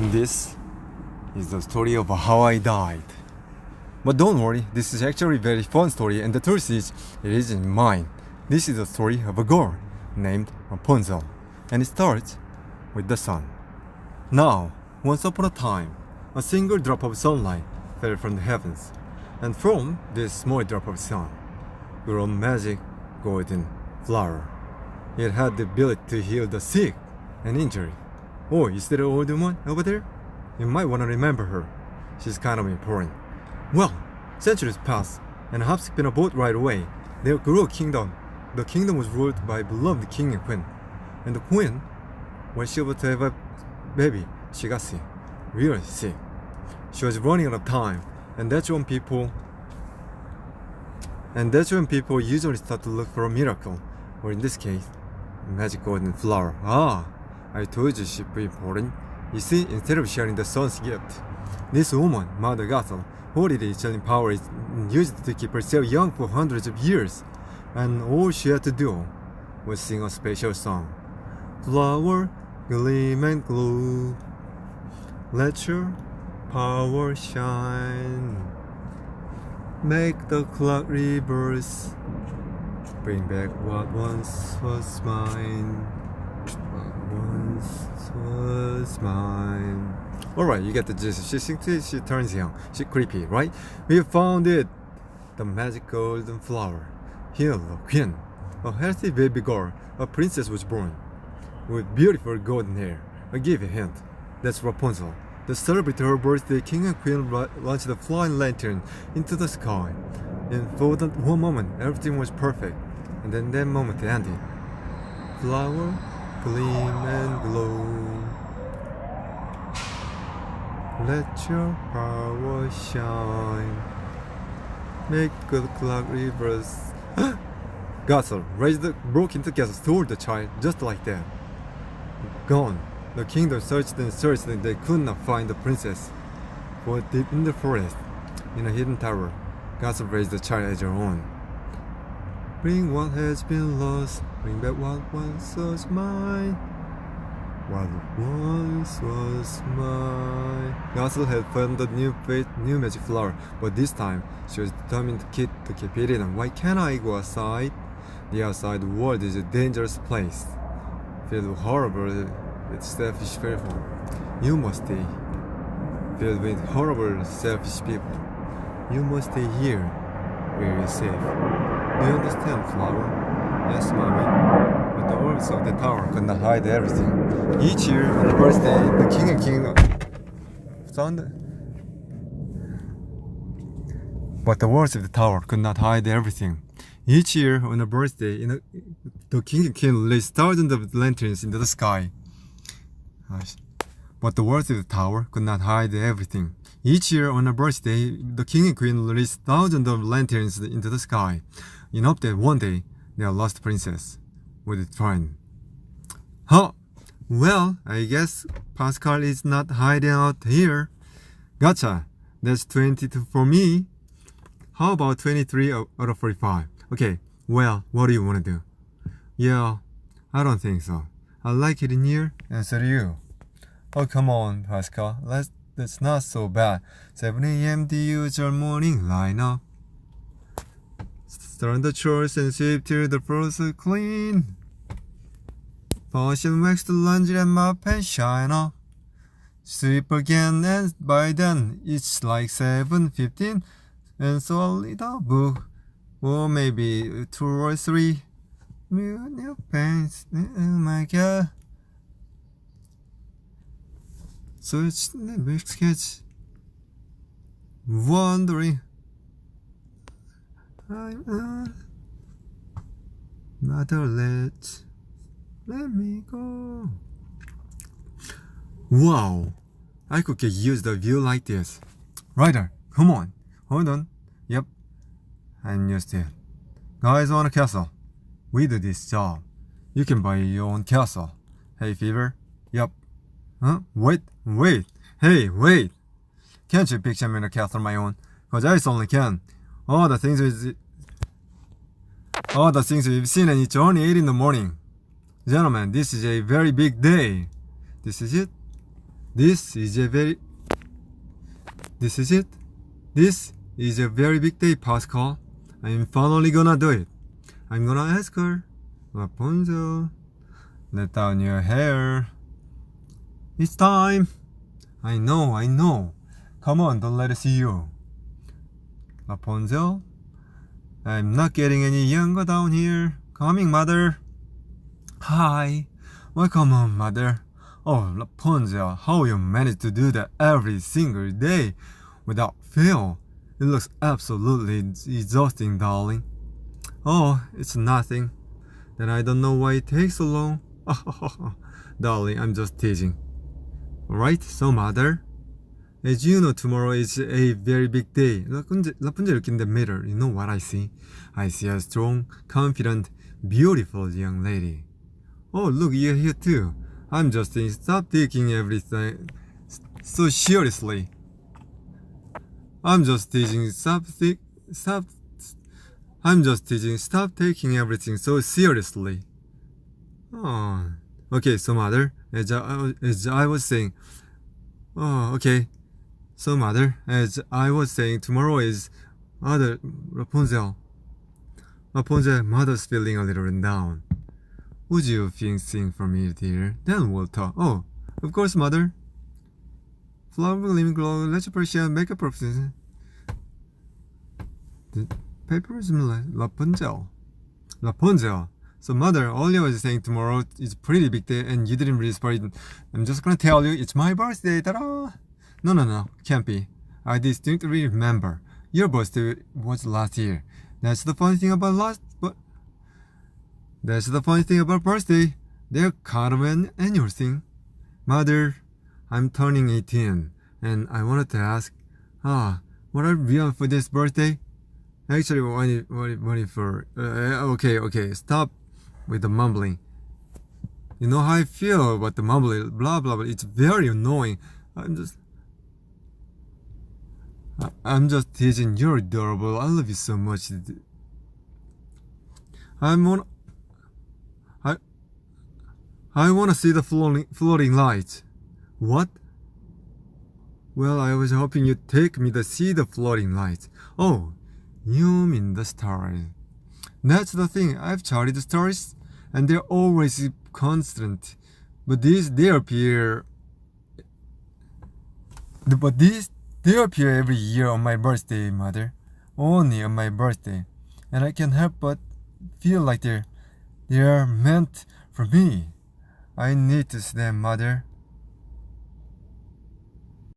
This is the story of how I died. But don't worry, this is actually a very fun story, and the truth is, it isn't mine. This is the story of a girl named Rapunzel, and it starts with the sun. Now, once upon a time, a single drop of sunlight fell from the heavens, and from this small drop of sun grew a magic golden flower. It had the ability to heal the sick and injured. Oh, is that an old woman over there? You might want to remember her. She's kind of important. Well, centuries passed, and hops been a boat right away. There grew a kingdom. The kingdom was ruled by beloved king and queen. And the queen, when she was to have a baby, she got sick. Really sick. She was running out of time, and that's when people and that's when people usually start to look for a miracle, or in this case, a magic golden flower. Ah, I told you she'd be important. You see, instead of sharing the sun's gift, this woman, Mother Gothel, hoarded its powers and used to keep herself young for hundreds of years. And all she had to do was sing a special song. Flower, gleam and glow. Let your power shine. Make the clock reverse. Bring back what once was mine. Mine. Alright, you get the gist. She sings she turns young. She creepy, right? We found it. The magic golden flower. Here, the queen. A healthy baby girl. A princess was born. With beautiful golden hair. I give you a hint. That's Rapunzel. To celebrate her birthday, King and Queen launched the flying lantern into the sky. And for that one moment, everything was perfect. And then that moment ended. Flower, gleam and glow. Let your power shine. Make the clock reverse. Gothel raised the, broke into gas toward the child just like that. Gone. The kingdom searched and searched and they could not find the princess. For deep in the forest, in a hidden tower, Gothel raised the child as her own. Bring what has been lost, bring back what once was mine. What once was mine. Gothel had found a new new magic flower, but this time she was determined to keep to keep it hidden. Why can't I go outside? The outside world is a dangerous place, filled with horrible, with selfish people. You must stay. Filled with horrible, selfish people. You must stay here, where you're safe. Do you understand, flower? Yes, mommy. But the walls of the tower could not hide everything. Each year, on the birthday, the king and king found. But the walls of the tower could not hide everything. Each year, on a birthday, in a, the king and queen released thousands of lanterns into the sky. But the walls of the tower could not hide everything. Each year on a birthday, the king and queen released thousands of lanterns into the sky, in hope that one day their lost princess would return. Huh? Well, I guess Pascal is not hiding out here. Gotcha. That's 22 for me. How about 23 out of 45? Okay, well, what do you want to do? Yeah, I don't think so. I like it in here, and so do you. Oh, come on, Pascal. Let's, that's not so bad. 7 a.m. the usual morning lineup. Turn the chores and sweep till the floors are clean. Polish and wax the laundry and mop and shine up. Sweep again and by then it's like 7.15 and so a little book or maybe two or three new pants. Oh my god. So it's the next sketch. Wondering. I'm on. Mother, let let me go. Wow, I could get used the view like this. Ryder, come on. Hold on. Yep, I'm used to it. Guys on a castle. We do this job. You can buy your own castle. Hey, Fever. Yep. Huh? Wait, wait. Hey, wait. Can't you picture me in a castle of my own? Cause I certainly can. All the things all the things we've seen and it's only 8 in the morning. Gentlemen, this is a very big day. This is it. This is a very. This is it? This is a very big day, Pascal. I'm finally gonna do it. I'm gonna ask her. Rapunzel, let down your hair. It's time. I know, I know. Come on, don't let it see you. Rapunzel, I'm not getting any younger down here. Coming, mother. Hi. Welcome home, mother. Oh, Rapunzel, how you manage to do that every single day without fail. It looks absolutely exhausting, darling. Oh, it's nothing. Then I don't know why it takes so long. darling, I'm just teasing. Alright, so mother. As you know, tomorrow is a very big day. Rapunzel, Rapunzel look in the mirror. You know what I see? I see a strong, confident, beautiful young lady. Oh, look, you're here too. I'm just saying, stop taking everything so seriously. I'm just teaching, stop, th- stop. I'm just teaching, stop taking everything so seriously. Oh, okay. So, mother, as I, as I was saying, oh, okay. So, mother, as I was saying, tomorrow is other Rapunzel. Rapunzel, mother's feeling a little down. Would you think sing for me, dear? Then we'll talk. Oh, of course, mother. Flower living glow, let your Persian makeup process. The paper is Rapunzel. Rapunzel. So mother, all you was saying tomorrow is pretty big day and you didn't really it. I'm just gonna tell you it's my birthday. Ta-da! No, no, no, can't be. I distinctly remember. Your birthday was last year. That's the funny thing about last, but that's the funny thing about birthday. They're kind of an annual thing. Mother, I'm turning 18 and I wanted to ask, ah, what are we on for this birthday? Actually, what, what, what for? Uh, okay, okay, stop with the mumbling. You know how I feel about the mumbling, blah blah blah. It's very annoying. I'm just, I'm just teasing. You're adorable. I love you so much. I'm on. I want to see the floating, floating lights. What? Well, I was hoping you'd take me to see the floating lights. Oh, you mean the stars. That's the thing. I've charted the stars, and they're always constant. But these, they appear. But these, they appear every year on my birthday, mother. Only on my birthday. And I can't help but feel like they're, they're meant for me. I need to see them, mother.